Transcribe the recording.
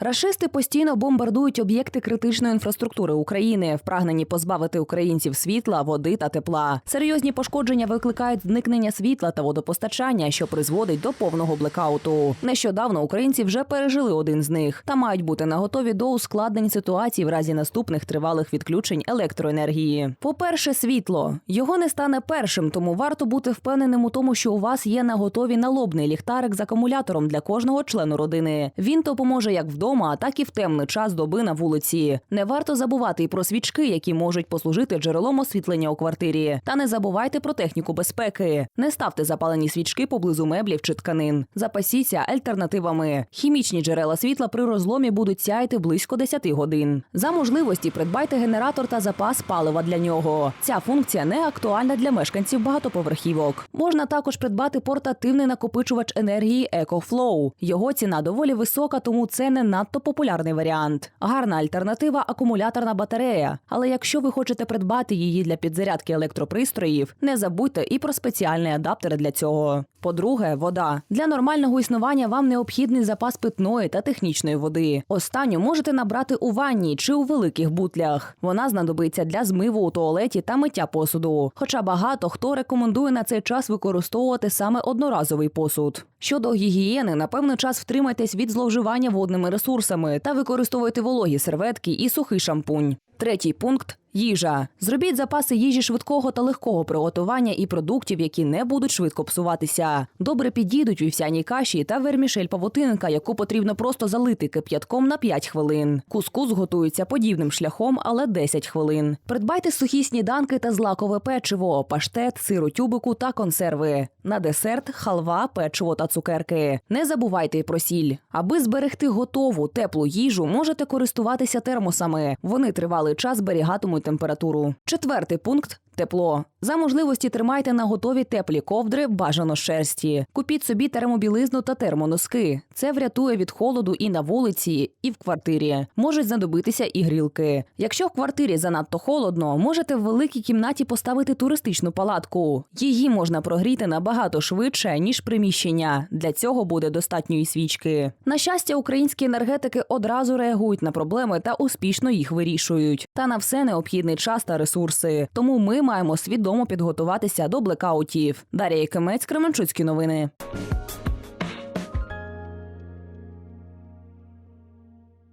Рашисти постійно бомбардують об'єкти критичної інфраструктури України, впрагнені позбавити українців світла, води та тепла. Серйозні пошкодження викликають зникнення світла та водопостачання, що призводить до повного блекауту. Нещодавно українці вже пережили один з них та мають бути наготові до ускладнень ситуації в разі наступних тривалих відключень електроенергії. По-перше, світло його не стане першим, тому варто бути впевненим у тому, що у вас є наготові налобний ліхтарик з акумулятором для кожного члену родини. Він допоможе як вдома, так і в темний час доби на вулиці. Не варто забувати і про свічки, які можуть послужити джерелом освітлення у квартирі. Та не забувайте про техніку безпеки. Не ставте запалені свічки поблизу меблів чи тканин. Запасіться альтернативами. Хімічні джерела світла при розломі будуть сяяти близько 10 годин. За можливості придбайте генератор та запас палива для нього. Ця функція не актуальна для мешканців багатоповерхівок. Можна також придбати портативний накопичувач енергії EcoFlow. Його ціна доволі висока, тому це не надто популярний варіант. Гарна альтернатива акумуляторна батарея. Але якщо ви хочете придбати її для підзарядки електропристроїв, не забудьте і про спеціальний адаптер для цього. По-друге, вода для нормального існування вам необхідний запас питної та технічної води. Останню можете набрати у ванні чи у великих бутлях. Вона знадобиться для змиву у туалеті та миття посуду. Хоча багато хто рекомендує на цей час використовувати саме одноразовий посуд. Щодо гігієни, на певний час втримайтесь від зловживання водними ресурсами та використовуйте вологі серветки і сухий шампунь. Третій пункт їжа. Зробіть запаси їжі швидкого та легкого приготування і продуктів, які не будуть швидко псуватися. Добре підійдуть вівсяні каші та вермішель павутинка, яку потрібно просто залити кип'ятком на 5 хвилин. Кускус готується подібним шляхом, але 10 хвилин. Придбайте сухі сніданки та злакове печиво, паштет, сиру тюбику та консерви. На десерт халва, печиво та цукерки. Не забувайте про сіль. Аби зберегти готову теплу їжу, можете користуватися термосами. Вони тривалий час зберігатимуть температуру. Четвертий пункт. Тепло за можливості тримайте на готові теплі ковдри, бажано шерсті. Купіть собі термобілизну та термоноски. Це врятує від холоду і на вулиці, і в квартирі. Можуть знадобитися і грілки. Якщо в квартирі занадто холодно, можете в великій кімнаті поставити туристичну палатку. Її можна прогріти набагато швидше ніж приміщення. Для цього буде достатньо і свічки. На щастя, українські енергетики одразу реагують на проблеми та успішно їх вирішують. Та на все необхідний час та ресурси. Тому ми маємо свідомо підготуватися до блекаутів. Дар'я Якимець, Кременчуцькі новини.